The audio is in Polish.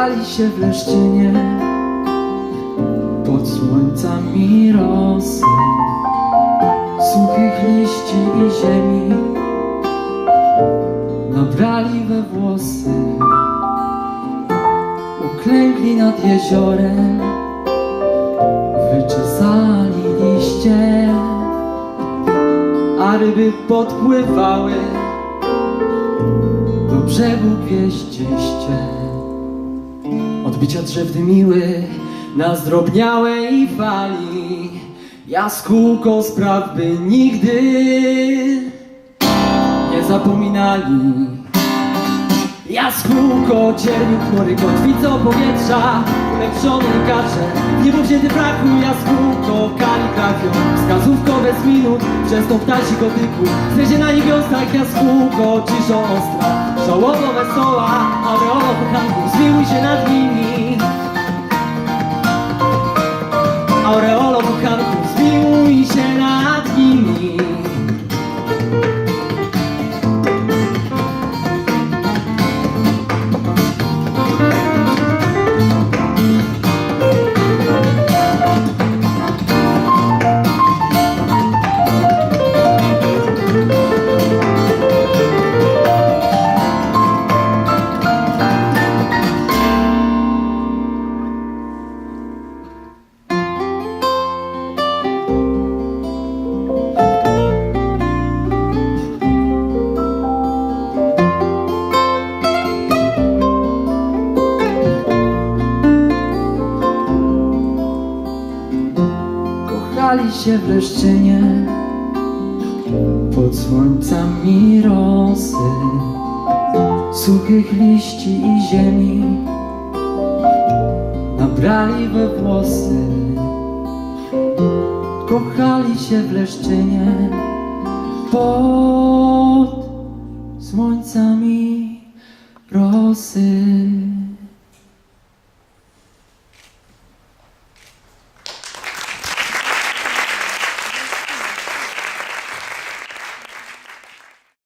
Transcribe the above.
Kochali się w Leszczynie Pod słońcami rosy Suchych liści i ziemi. Nabrali we włosy Uklękli nad jeziorem. Wyczesali liście A ryby podpływały brzegu gwieździeście Odbicia drzew dymiły na zdrobniałej fali. Jaskółką spraw by nigdy nie zapominali. Jaskółko, cierniu, chmury, kotwico powietrza Ulepszony kacze, niebo wzięty braku Jaskółko, kaligrafią, wskazówko bez minut Przez to ptasi gotyku, zwiezie na niebiosach Jaskółko, ciszą ostra, żałowo wesoła out all of Kochali się w Leszczynie. Pod słońcami rosy Suchych liści i ziemi. Nabrali we włosy. Kochali się w Leszczynie. Pod słońcami rosy